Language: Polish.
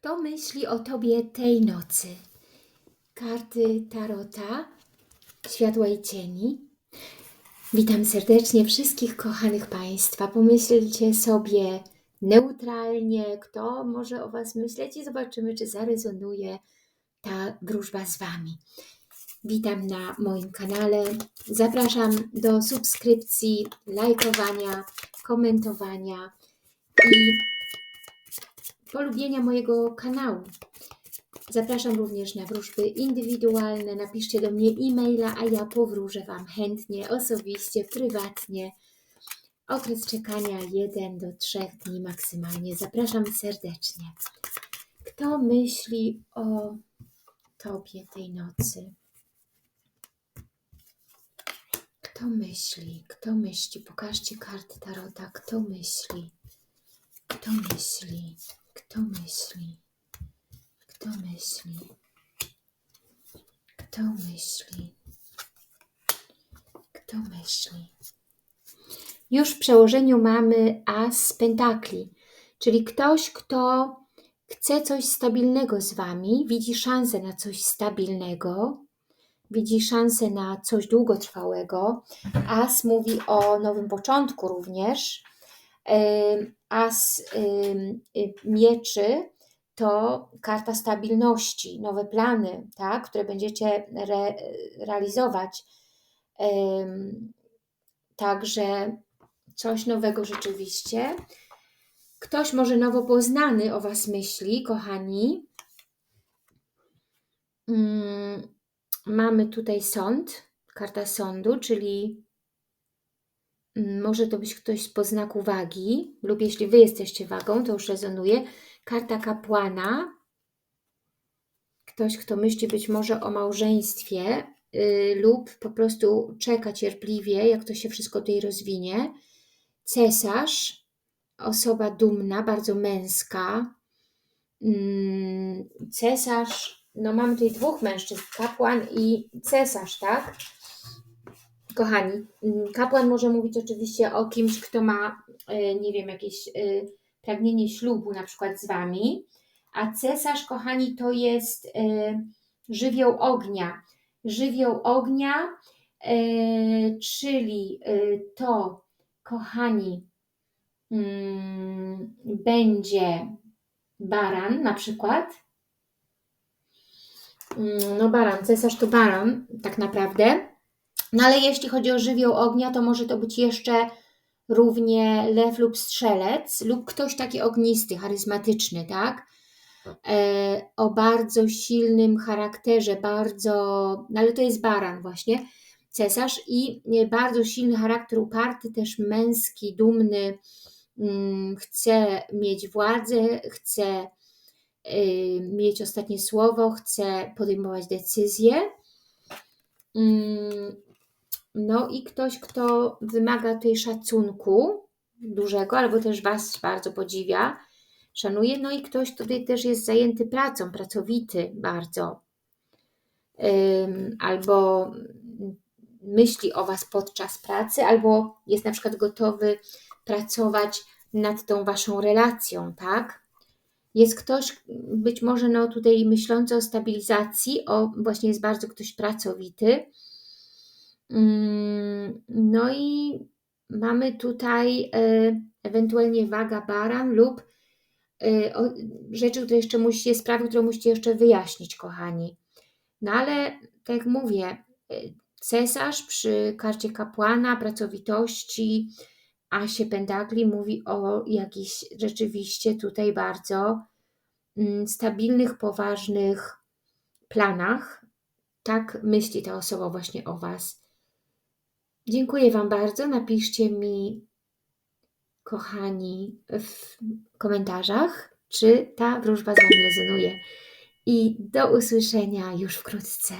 Kto myśli o Tobie tej nocy? Karty Tarota, Światła i Cieni. Witam serdecznie wszystkich kochanych Państwa. Pomyślcie sobie neutralnie, kto może o Was myśleć i zobaczymy, czy zarezonuje ta wróżba z Wami. Witam na moim kanale. Zapraszam do subskrypcji, lajkowania, komentowania i polubienia mojego kanału. Zapraszam również na wróżby indywidualne. Napiszcie do mnie e-maila, a ja powróżę Wam chętnie, osobiście, prywatnie. Okres czekania 1 do 3 dni maksymalnie. Zapraszam serdecznie. Kto myśli o Tobie tej nocy? Kto myśli? Kto myśli? Pokażcie karty Tarota. Kto myśli? Kto myśli? Kto myśli? Kto myśli? Kto myśli? Kto myśli? Już w przełożeniu mamy As Pentakli, czyli ktoś, kto chce coś stabilnego z Wami, widzi szansę na coś stabilnego, widzi szansę na coś długotrwałego. As mówi o nowym początku również. As y, mieczy to karta stabilności, nowe plany, tak, które będziecie re, realizować. Także coś nowego rzeczywiście. Ktoś może nowo poznany o Was myśli, kochani. Mm, Mamy tutaj sąd, karta sądu, czyli może to być ktoś z poznaku wagi, lub jeśli Wy jesteście wagą, to już rezonuje. Karta kapłana, ktoś, kto myśli być może o małżeństwie, yy, lub po prostu czeka cierpliwie, jak to się wszystko tutaj rozwinie. Cesarz, osoba dumna, bardzo męska. Mm, Cesarz, no mamy tutaj dwóch mężczyzn, kapłan i cesarz, tak? Kochani, mm, kapłan może mówić oczywiście o kimś, kto ma, e, nie wiem, jakieś e, pragnienie ślubu na przykład z Wami, a cesarz, kochani, to jest e, żywioł ognia. Żywioł ognia, czyli to, kochani, mm, będzie baran na przykład. Mm, No baran, cesarz to baran tak naprawdę. No ale jeśli chodzi o żywioł ognia, to może to być jeszcze równie lew lub strzelec lub ktoś taki ognisty, charyzmatyczny, tak? E, o bardzo silnym charakterze, bardzo, no ale to jest baran właśnie, cesarz i e, bardzo silny charakter, uparty, też męski, dumny, mm, chce mieć władzę, chce y, mieć ostatnie słowo, chce podejmować decyzje. Mm, No i ktoś, kto wymaga tutaj szacunku dużego, albo też Was bardzo podziwia, szanuje. No i ktoś tutaj też jest zajęty pracą, pracowity bardzo. Albo myśli o Was podczas pracy, albo jest na przykład gotowy pracować nad tą Waszą relacją, tak? Jest ktoś, być może no tutaj myślący o stabilizacji, o właśnie jest bardzo ktoś pracowity. Mm, No i mamy tutaj e, ewentualnie waga baran lub o- rzeczy, które jeszcze musicie, sprawy, które musicie jeszcze wyjaśnić, kochani. No ale tak jak mówię, e, cesarz przy karcie kapłana, pracowitości, asie pentakli mówi o jakichś rzeczywiście tutaj bardzo mm, stabilnych, poważnych planach. Tak myśli ta osoba właśnie o Was. Dziękuję Wam bardzo. Napiszcie mi, kochani, w komentarzach, czy ta wróżba z Wami rezonuje. I do usłyszenia już wkrótce.